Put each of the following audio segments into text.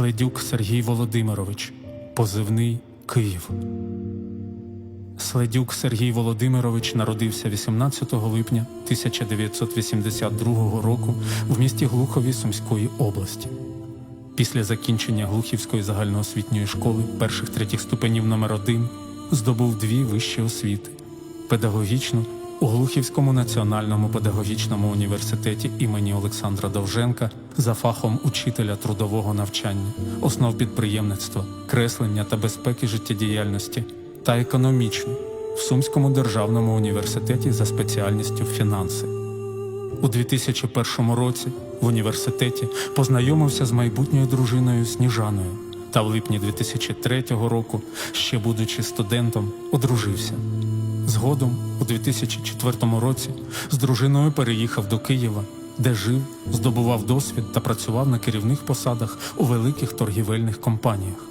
Следюк Сергій Володимирович, позивний Київ. Следюк Сергій Володимирович народився 18 липня 1982 року в місті Глухові Сумської області. Після закінчення Глухівської загальноосвітньої школи перших третіх ступенів номер 1 здобув дві вищі освіти: педагогічну у Глухівському національному педагогічному університеті імені Олександра Довженка за фахом учителя трудового навчання, основ підприємництва, креслення та безпеки життєдіяльності та економічну в Сумському державному університеті за спеціальністю фінанси. У 2001 році в університеті познайомився з майбутньою дружиною Сніжаною та в липні 2003 року, ще будучи студентом, одружився. Згодом, у 2004 році, з дружиною переїхав до Києва, де жив, здобував досвід та працював на керівних посадах у великих торгівельних компаніях.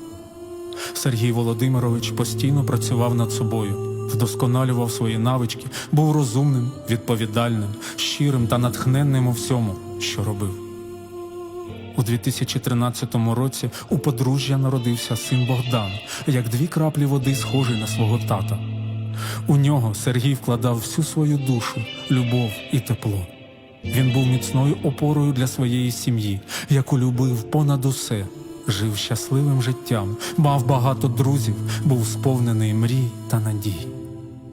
Сергій Володимирович постійно працював над собою, вдосконалював свої навички, був розумним, відповідальним, щирим та натхненним у всьому, що робив. У 2013 році у подружжя народився син Богдан, як дві краплі води, схожий на свого тата. У нього Сергій вкладав всю свою душу, любов і тепло. Він був міцною опорою для своєї сім'ї, яку любив понад усе, жив щасливим життям, мав багато друзів, був сповнений мрій та надій.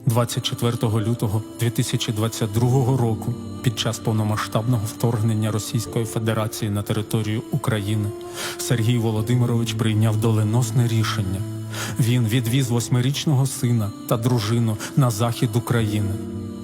24 лютого 2022 року, під час повномасштабного вторгнення Російської Федерації на територію України, Сергій Володимирович прийняв доленосне рішення. Він відвіз восьмирічного сина та дружину на захід України,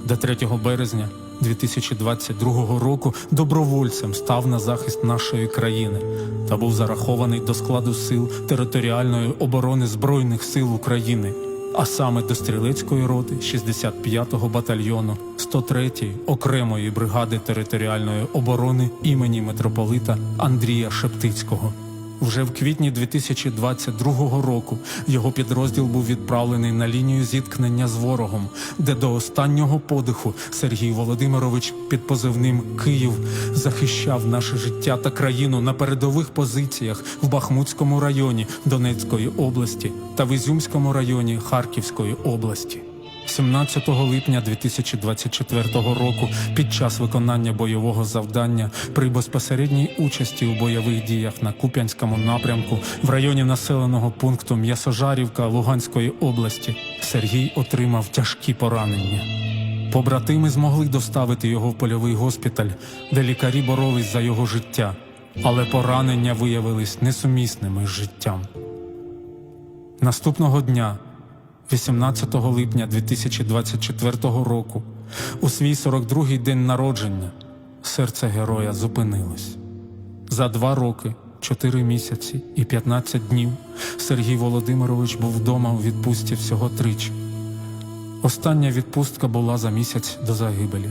де 3 березня 2022 року добровольцем став на захист нашої країни та був зарахований до складу сил територіальної оборони Збройних сил України, а саме до стрілецької роти 65-го батальйону 103-ї окремої бригади територіальної оборони імені митрополита Андрія Шептицького. Вже в квітні 2022 року його підрозділ був відправлений на лінію зіткнення з ворогом, де до останнього подиху Сергій Володимирович під позивним Київ захищав наше життя та країну на передових позиціях в Бахмутському районі Донецької області та в Ізюмському районі Харківської області. 17 липня 2024 року під час виконання бойового завдання при безпосередній участі у бойових діях на Куп'янському напрямку в районі населеного пункту М'ясожарівка Луганської області Сергій отримав тяжкі поранення. Побратими змогли доставити його в польовий госпіталь, де лікарі боролись за його життя, але поранення виявились несумісними з життям. Наступного дня 18 липня 2024 року, у свій 42-й день народження, серце героя зупинилось. За два роки, 4 місяці і 15 днів Сергій Володимирович був вдома у відпустці всього тричі. Остання відпустка була за місяць до загибелі.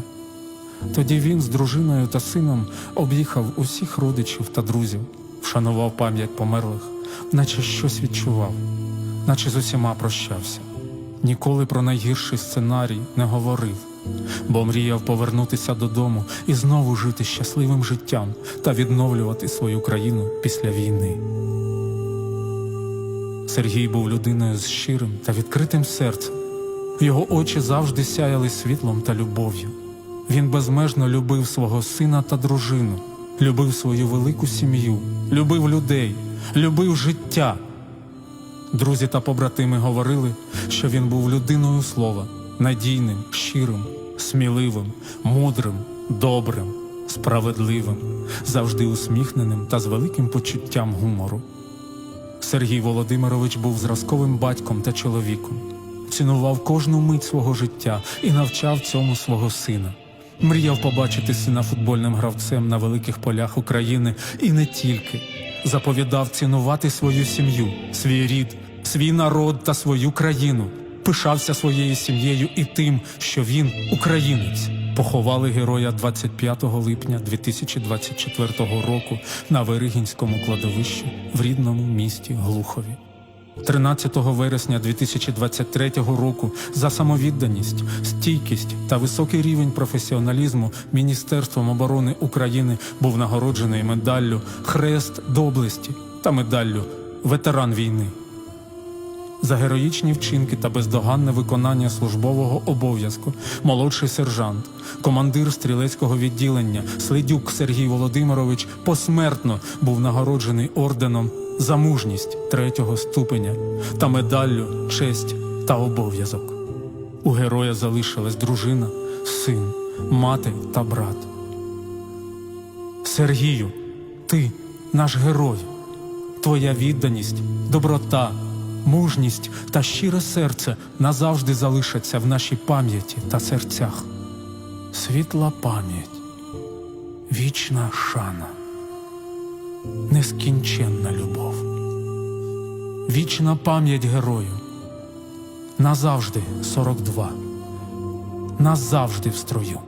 Тоді він з дружиною та сином об'їхав усіх родичів та друзів, вшанував пам'ять померлих, наче щось відчував, наче з усіма прощався. Ніколи про найгірший сценарій не говорив, бо мріяв повернутися додому і знову жити щасливим життям та відновлювати свою країну після війни. Сергій був людиною з щирим та відкритим серцем. Його очі завжди сяяли світлом та любов'ю. Він безмежно любив свого сина та дружину, любив свою велику сім'ю, любив людей, любив життя. Друзі та побратими говорили, що він був людиною слова, надійним, щирим, сміливим, мудрим, добрим, справедливим, завжди усміхненим та з великим почуттям гумору. Сергій Володимирович був зразковим батьком та чоловіком, цінував кожну мить свого життя і навчав цьому свого сина. Мріяв побачити сина футбольним гравцем на великих полях України і не тільки. Заповідав цінувати свою сім'ю, свій рід, свій народ та свою країну. Пишався своєю сім'єю і тим, що він українець. Поховали героя 25 липня 2024 року на Виригінському кладовищі в рідному місті Глухові. 13 вересня 2023 року за самовідданість, стійкість та високий рівень професіоналізму Міністерством оборони України був нагороджений медаллю Хрест доблесті та медаллю ветеран війни. За героїчні вчинки та бездоганне виконання службового обов'язку молодший сержант, командир стрілецького відділення Слидюк Сергій Володимирович посмертно був нагороджений орденом за мужність третього ступеня та медаллю честь та обов'язок. У героя залишилась дружина, син, мати та брат. Сергію, ти наш герой. Твоя відданість, доброта, мужність та щире серце назавжди залишаться в нашій пам'яті та серцях. Світла пам'ять, вічна шана, нескінченна любов, вічна пам'ять герою. Назавжди 42, назавжди в строю.